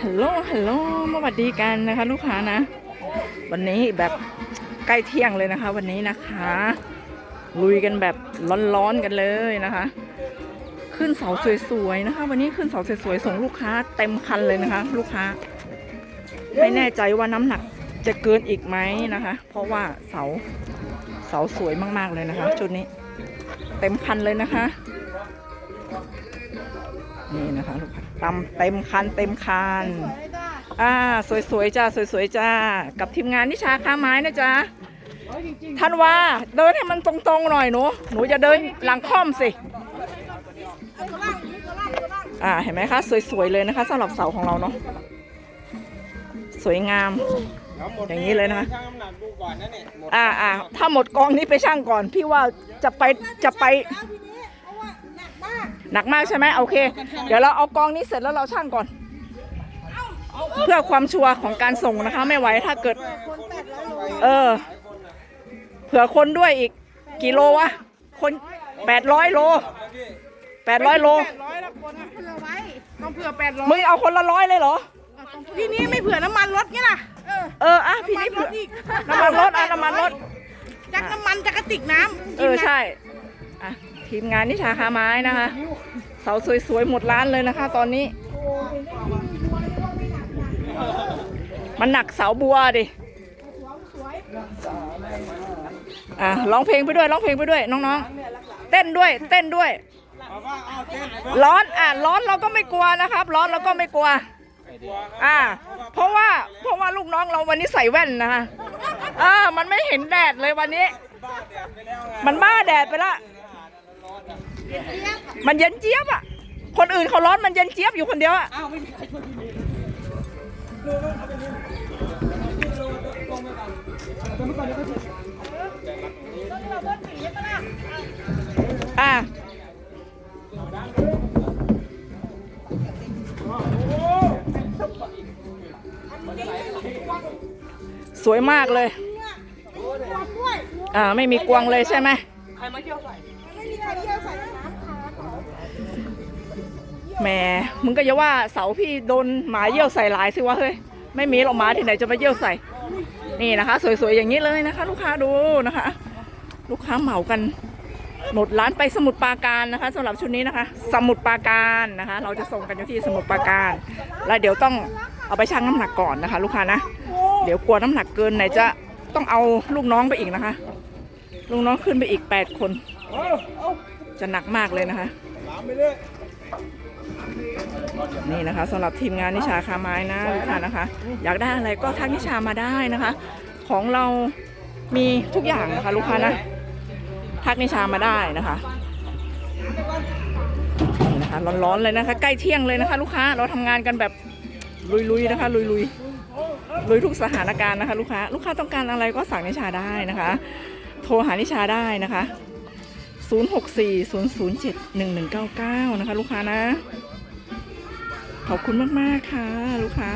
ฮัลโหล ฮัลโหลมาสวัสดีกันนะคะ ลูกค้านะ วันนี้แบบใกล้เที่ยงเลยนะคะ วันนี้นะคะ ลุยกันแบบร้อนๆกันเลยนะคะ ขึ้นเสาสวยๆนะคะ วันนี้ขึ้นเสาสวยๆส่งลูกค้าเต็มคันเลยนะคะ ลูกค้า ไม่แน่ใจว่าน้ำหนักจะเกินอีกไหมนะคะ เพราะว่าเสาเสาสวยมากๆเลยนะคะ ชุดนี้ เต็มคันเลยนะคะ นี่นะคะลูกค้าตำเต็มคันเต็มคันอ่าสวยๆจ้าสวยๆจ้ากับทีมงานนิชาค้าไม้นะจ๊ะท่านว่าเดินให้มันตรงๆหน่อยหนูหนูจะเดินหลังค่อมสิอ่าเห็นไหมคะสวยๆเลยนะคะสำหรับเสาของเราเนาะสวยงาม อย่างนี้เลยนะคะช่างน้ำหนักดูก่อนนะเนี่ยอ่าอ่าถ้าหมดกองนี้ไปช่างก่อน พี่ว่าจะไปจะไป หนักมากหนักมากใช่ไหมโอเค เดี๋ยวเราเอากองนี้เสร็จแล้วเราช่างก่อน เพื่อความชัวร์ของการส่งนะคะ ไม่ไหวถ้าเกิดคนแปดร้อยโลเออ เผื่อคนด้วยอีกกี่โลวะ คนแปดร้อยโลแปดร้อยโลแปดร้อยละคนอะเผื่อไว้ต้องเผื่อแปดร้อยมึงเอาคนละร้อยเลยเหรอ พี่นี่ไม่เผื่อน้ำมันรถไงล่ะเออเอออะพี่นี่เผื่อน้ำมันรถอีกน้ำมันรถอะน้ำมันรถ จักน้ำมันจักกระติกน้ำเออใช่ อะ ทีมงานนิชาคาไม้นะคะ เสาสวยๆ หมดร้านเลยนะคะ ตอนนี้ มันหนักเสาบัวดิอะร้องเพลงไปด้วยร้องเพลงไปด้วยน้องๆ เต้นด้วยเต้นด้วย ร้อนอะร้อนเราก็ไม่กลัวนะครับ ร้อนเราก็ไม่กลัวอ่า เพราะว่าเพราะว่าลูกน้องเราวันนี้ใส่แว่นนะคะอ่ามันไม่เห็นแดดเลยวันนี้ มันบ้าแดดไปละ มันเย็นเจี๊ยบอะ คนอื่นเขาร้อนมันเย็นเจี๊ยบอยู่คนเดียวอะอ่าสวยมากเลยด้วยอ่า ไม่มีกวางเลยใช่ไหมไม่มีใครเที่ยวใส่น้ำขาเขา แหมมึงก็อย่าว่าเสาพี่โดนหมาเยี่ยวใส่หลายสิวะเฮ้ยไม่มีหรอกหมาที่ไหนจะมาเยี่ยวใส่ นี่นะคะ สวยๆอย่างนี้เลยนะคะ ลูกค้าดูนะคะ ลูกค้าเหมากัน หมดร้านไปสมุทรปาการนะคะสำหรับชุดนี้นะคะ สมุทรปาการนะคะ เราจะส่งกันอยู่ที่สมุทรปาการ แล้วเดี๋ยวต้องเอาไปชั่งน้ำหนักก่อนนะคะ ลูกค้านะเดี๋ยวกลัวน้ำหนักเกินไหนจะต้องเอาลูกน้องไปอีกนะคะ ลูกน้องขึ้นไปอีกแปดคน จะหนักมากเลยนะคะ นี่นะคะสำหรับทีมงานนิชาคาไม้นะลูกค้านะคะ อยากได้อะไรก็ทักนิชามาได้นะคะ ของเรามีทุกอย่างนะคะลูกค้านะทักนิชามาได้นะคะนี่นะคะร้อนๆเลยนะคะ ใกล้เที่ยงเลยนะคะ ลูกค้าเราทำงานกันแบบลุยๆนะคะลุยๆลุยทุกสถานการณ์นะคะ ลูกค้า ลูกค้าต้องการอะไรก็สั่งนิชาได้นะคะ โทรหานิชาได้นะคะ 0640071199 นะคะ ลูกค้านะ ขอบคุณมาก ๆ ค่ะ ลูกค้า